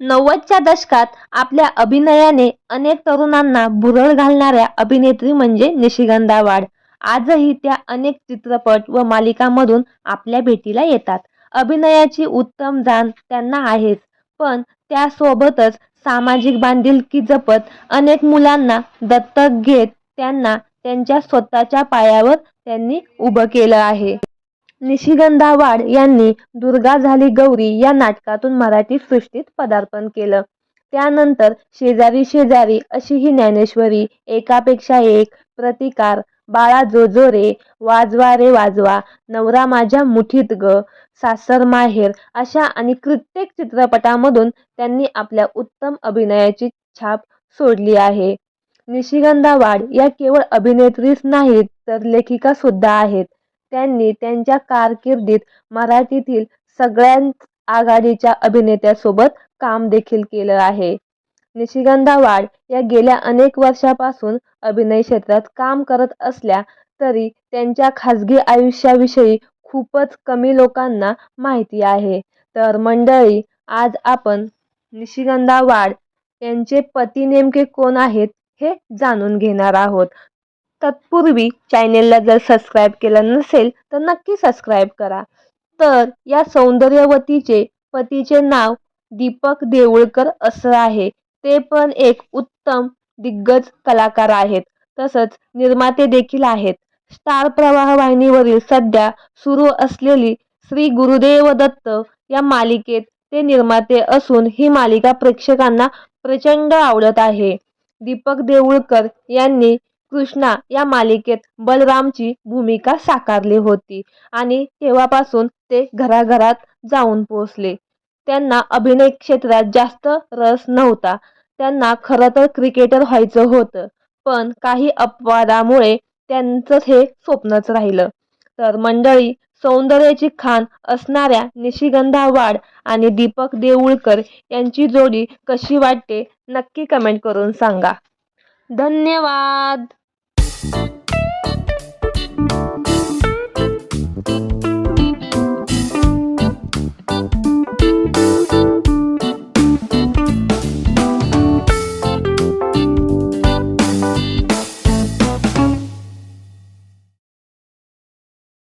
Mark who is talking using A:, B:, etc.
A: नव्वदच्या दशकात आपल्या अभिनयाने अनेक तरुणांना भुरळ घालणाऱ्या अभिनेत्री म्हणजे निशिगंधा वाड. आजही त्या अनेक चित्रपट व मालिकांमधून आपल्या भेटीला येतात. अभिनयाची उत्तम जाण त्यांना आहेच पण त्यासोबतच सामाजिक बांधिलकी जपत अनेक मुलांना दत्तक घेत त्यांना त्यांच्या स्वतःच्या पायावर त्यांनी उभं केलं आहे. निशिगंधा वाड यांनी दुर्गा झाली गौरी या नाटकातून मराठी सृष्टीत पदार्पण केलं. त्यानंतर शेजारी शेजारी अशी ही ज्ञानेश्वरी एकापेक्षा एक प्रतिकार बाळा जो जो रे वाजवा रे वाजवा नवरा माझ्या मुठीत ग सासर माहेर अशा आणि कित्येक चित्रपटामधून त्यांनी आपल्या उत्तम अभिनयाची छाप सोडली आहे. निशिगंधा वाड या केवळ अभिनेत्रीच नाहीत तर लेखिका सुद्धा आहेत. त्यांनी त्यांच्या कारकिर्दीत मराठीतील सगळ्यांत आघाडीच्या अभिनेत्यासोबत काम देखील केलं आहे. निशिगंधा वाड या गेल्या अनेक वर्षापासून अभिनय क्षेत्रात काम करत असल्या तरी त्यांच्या खाजगी आयुष्याविषयी खूपच कमी लोकांना माहिती आहे. तर मंडळी आज आपण निशिगंधा वाड यांचे पती नेमके कोण आहेत हे जाणून घेणार आहोत. तत्पूर्वी चॅनेलला जर सबस्क्राईब केलं नसेल तर नक्की सबस्क्राईब करा. तर या सौंदर्यवतीचे पतीचे नाव दीपक देऊळकर असं आहे. ते पण एक उत्तम दिग्गज कलाकार आहेत. तसंच निर्माते देखील आहेत. स्टार प्रवाह वाहिनीवरील सध्या सुरू असलेली श्री गुरुदेव दत्त या मालिकेत ते निर्माते असून ही मालिका प्रेक्षकांना प्रचंड आवडत आहे. दीपक देऊळकर यांनी कृष्णा या मालिकेत बलरामची भूमिका साकारली होती आणि तेव्हापासून ते घराघरात जाऊन पोहोचले. त्यांना अभिनय क्षेत्रात जास्त रस नव्हता. त्यांना खरं तर क्रिकेटर व्हायचं होतं पण काही अपवादामुळे त्यांचं हे स्वप्नच राहिलं. तर मंडळी सौंदर्याची खान असणाऱ्या निशिगंधा वाड आणि दीपक देऊळकर यांची जोडी कशी वाटते नक्की कमेंट करून सांगा. धन्यवाद! Bye.